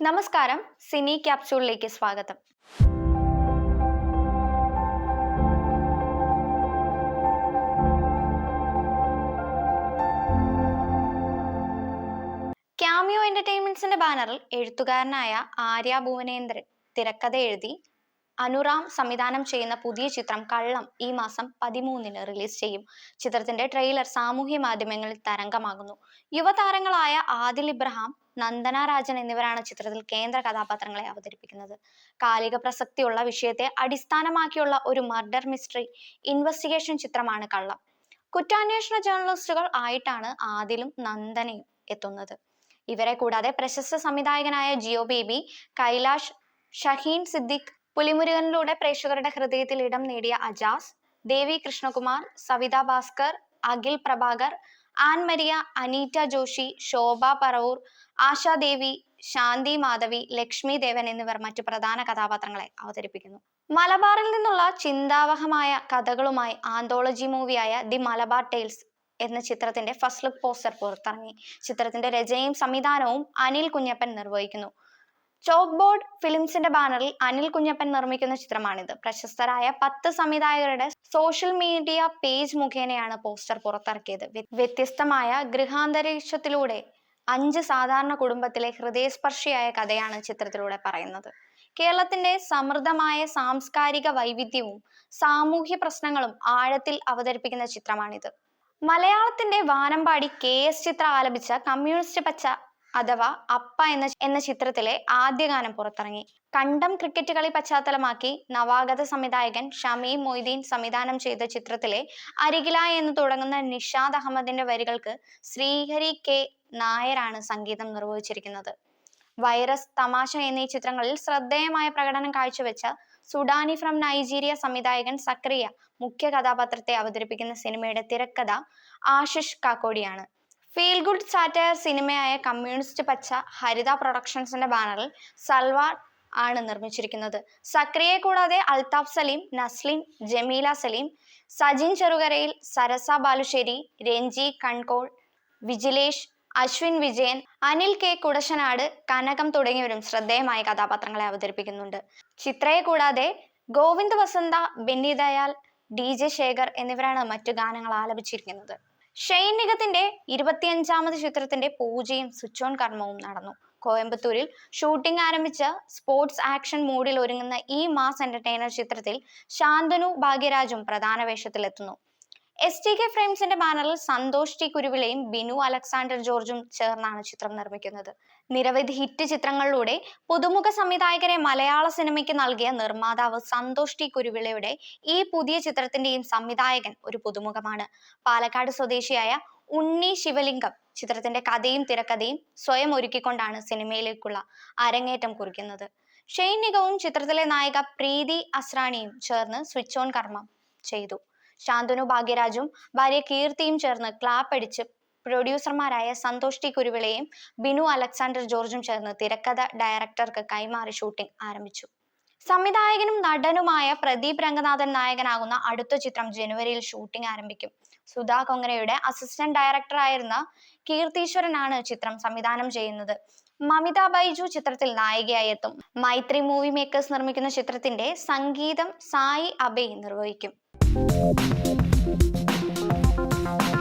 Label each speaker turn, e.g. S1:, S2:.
S1: നമസ്കാരം സിനി ക്യാപ്സ്യൂളിലേക്ക് സ്വാഗതം. ക്യാമിയോ എന്റർടൈൻമെന്റ്സിന്റെ ബാനറിൽ എഴുത്തുകാരനായ ആര്യ ഭുവനേന്ദ്രൻ തിരക്കഥ എഴുതി അനുറാം സംവിധാനം ചെയ്യുന്ന പുതിയ ചിത്രം കള്ളം ഈ മാസം പതിമൂന്നിന് റിലീസ് ചെയ്യും. ചിത്രത്തിന്റെ ട്രെയിലർ സാമൂഹ്യ മാധ്യമങ്ങളിൽ തരംഗമാകുന്നു. യുവതാരങ്ങളായ ആദിൽ ഇബ്രഹാം നന്ദന രാജൻ എന്നിവരാണ് ചിത്രത്തിൽ കേന്ദ്ര കഥാപാത്രങ്ങളെ അവതരിപ്പിക്കുന്നത്. കാലിക പ്രസക്തിയുള്ള വിഷയത്തെ അടിസ്ഥാനമാക്കിയുള്ള ഒരു മർഡർ മിസ്റ്ററി ഇൻവെസ്റ്റിഗേഷൻ ചിത്രമാണ് കള്ളം. കുറ്റാന്വേഷണ ജേർണലിസ്റ്റുകൾ ആയിട്ടാണ് ആദിലും നന്ദനയും എത്തുന്നത്. ഇവരെ കൂടാതെ പ്രശസ്ത സംവിധായകനായ ജിയോ ബേബി കൈലാഷ് ഷഹീൻ സിദ്ദിഖ് പുലിമുരുകനിലൂടെ പ്രേക്ഷകരുടെ ഹൃദയത്തിൽ ഇടം നേടിയ അജാസ് ദേവി കൃഷ്ണകുമാർ സവിത ഭാസ്കർ അഖിൽ പ്രഭാകർ ആൻ മരിയ അനീറ്റ ജോഷി ശോഭ പറവൂർ ആശാദേവി ശാന്തി മാധവി ലക്ഷ്മി ദേവൻ എന്നിവർ മറ്റു പ്രധാന കഥാപാത്രങ്ങളെ അവതരിപ്പിക്കുന്നു. മലബാറിൽ നിന്നുള്ള ചിന്താവഹമായ കഥകളുമായി anthology movie the Malabar tales എന്ന ചിത്രത്തിന്റെ ഫസ്റ്റ് ലുക്ക് പോസ്റ്റർ പുറത്തിറങ്ങി. ചിത്രത്തിന്റെ രചനയും സംവിധാനവും അനിൽ കുഞ്ഞപ്പൻ നിർവഹിക്കുന്നു. ചോക്ക് ബോർഡ് ഫിലിംസിന്റെ ബാനറിൽ അനിൽ കുഞ്ഞപ്പൻ നിർമ്മിക്കുന്ന ചിത്രമാണിത്. പ്രശസ്തരായ പത്ത് സംവിധായകരുടെ സോഷ്യൽ മീഡിയ പേജ് മുഖേനയാണ് പോസ്റ്റർ പുറത്തിറക്കിയത്. വ്യത്യസ്തമായ ഗൃഹാന്തരീക്ഷത്തിലൂടെ അഞ്ച് സാധാരണ കുടുംബത്തിലെ ഹൃദയസ്പർശിയായ കഥയാണ് ചിത്രത്തിലൂടെ പറയുന്നത്. കേരളത്തിന്റെ സമൃദ്ധമായ സാംസ്കാരിക വൈവിധ്യവും സാമൂഹ്യ പ്രശ്നങ്ങളും ആഴത്തിൽ അവതരിപ്പിക്കുന്ന ചിത്രമാണിത്. മലയാളത്തിന്റെ വാനമ്പാടി കെ എസ് ചിത്ര ആലപിച്ച കമ്മ്യൂണിസ്റ്റ് പച്ച അഥവാ അപ്പ എന്ന എന്ന ചിത്രത്തിലെ ആദ്യ ഗാനം പുറത്തിറങ്ങി. കണ്ടം ക്രിക്കറ്റ് കളി പശ്ചാത്തലമാക്കി നവാഗത സംവിധായകൻ ഷമീ മൊയ്തീൻ സംവിധാനം ചെയ്ത ചിത്രത്തിലെ അരികില എന്ന് തുടങ്ങുന്ന നിഷാദ് അഹമ്മദിന്റെ വരികൾക്ക് ശ്രീഹരി കെ. നായരാണ് സംഗീതം നിർവഹിച്ചിരിക്കുന്നത്. വൈറസ് തമാശ എന്നീ ചിത്രങ്ങളിൽ ശ്രദ്ധേയമായ പ്രകടനം കാഴ്ചവെച്ച സുഡാനി ഫ്രം നൈജീരിയ സംവിധായകൻ സക്രിയ മുഖ്യ കഥാപാത്രത്തെ അവതരിപ്പിക്കുന്ന സിനിമയുടെ തിരക്കഥ ആശിഷ് കാക്കോടിയാണ്. ഫീൽ ഗുഡ് സാറ്റയർ സിനിമയായ കമ്മ്യൂണിസ്റ്റ് പച്ച ഹരിത പ്രൊഡക്ഷൻസിന്റെ ബാനറിൽ സൽവാർ ആണ് നിർമ്മിച്ചിരിക്കുന്നത്. സക്രിയെ കൂടാതെ അൽതാഫ് സലീം നസ്ലിൻ ജമീല സലീം സജിൻ ചെറുകരയിൽ സരസ ബാലുശ്ശേരി രഞ്ജി കൺകോൾ വിജിലേഷ് അശ്വിൻ വിജയൻ അനിൽ കെ കുടശനാട് കനകം തുടങ്ങിയവരും ശ്രദ്ധേയമായ കഥാപാത്രങ്ങളെ അവതരിപ്പിക്കുന്നുണ്ട്. ചിത്രയെ കൂടാതെ ഗോവിന്ദ് വസന്ത ബെന്നി ദയാൽ ഡി ജെ ശേഖർ എന്നിവരാണ് മറ്റു ഗാനങ്ങൾ ആലപിച്ചിരിക്കുന്നത്. ഷെയ്ൻ നിഗത്തിന്റെ ഇരുപത്തിയഞ്ചാമത് ചിത്രത്തിന്റെ പൂജയും സ്വിച്ച് ഓൺ കർമ്മവും നടന്നു. കോയമ്പത്തൂരിൽ ഷൂട്ടിംഗ് ആരംഭിച്ച സ്പോർട്സ് ആക്ഷൻ മൂഡിൽ ഒരുങ്ങുന്ന ഈ മാസ് എന്റർടൈനർ ചിത്രത്തിൽ ശാന്തനു ഭാഗ്യരാജും പ്രധാന വേഷത്തിലെത്തുന്നു. എസ് ടി കെ ഫ്രെയിംസിന്റെ ബാനറിൽ സന്തോഷ് ടി കുരുവിളയും ബിനു അലക്സാണ്ടർ ജോർജും ചേർന്നാണ് ചിത്രം നിർമ്മിക്കുന്നത്. നിരവധി ഹിറ്റ് ചിത്രങ്ങളിലൂടെ പുതുമുഖ സംവിധായകരെ മലയാള സിനിമയ്ക്ക് നൽകിയ നിർമ്മാതാവ് സന്തോഷ് ടി കുരുവിളയുടെ ഈ പുതിയ ചിത്രത്തിന്റെയും സംവിധായകൻ ഒരു പുതുമുഖമാണ്. പാലക്കാട് സ്വദേശിയായ ഉണ്ണി ശിവലിംഗം ചിത്രത്തിന്റെ കഥയും തിരക്കഥയും സ്വയം ഒരുക്കിക്കൊണ്ടാണ് സിനിമയിലേക്കുള്ള അരങ്ങേറ്റം കുറിക്കുന്നത്. ഷെയ്ൻ നിഗവും ചിത്രത്തിലെ നായിക പ്രീതി അസ്രാണിയും ചേർന്ന് സ്വിച്ച് ഓൺ കർമ്മം ചെയ്തു. ശാന്തനു ഭാഗ്യരാജും ഭാര്യ കീർത്തിയും ചേർന്ന് ക്ലാപ്പ് അടിച്ച് പ്രൊഡ്യൂസർമാരായ സന്തോഷ് ടി കുരുവിളയും ബിനു അലക്സാണ്ടർ ജോർജും ചേർന്ന് തിരക്കഥ ഡയറക്ടർക്ക് കൈമാറി ഷൂട്ടിംഗ് ആരംഭിച്ചു. സംവിധായകനും നടനുമായ പ്രദീപ് രംഗനാഥൻ നായകനാകുന്ന അടുത്ത ചിത്രം ജനുവരിയിൽ ഷൂട്ടിംഗ് ആരംഭിക്കും. സുധാ കൊങ്ങരയുടെ അസിസ്റ്റന്റ് ഡയറക്ടറായിരുന്ന കീർത്തീശ്വരനാണ് ചിത്രം സംവിധാനം ചെയ്യുന്നത്. മമിത ബൈജു ചിത്രത്തിൽ നായികയായി എത്തും. മൈത്രി മൂവി മേക്കേഴ്സ് നിർമ്മിക്കുന്ന ചിത്രത്തിന്റെ സംഗീതം സായി അബേ നിർവഹിക്കും. Thank you.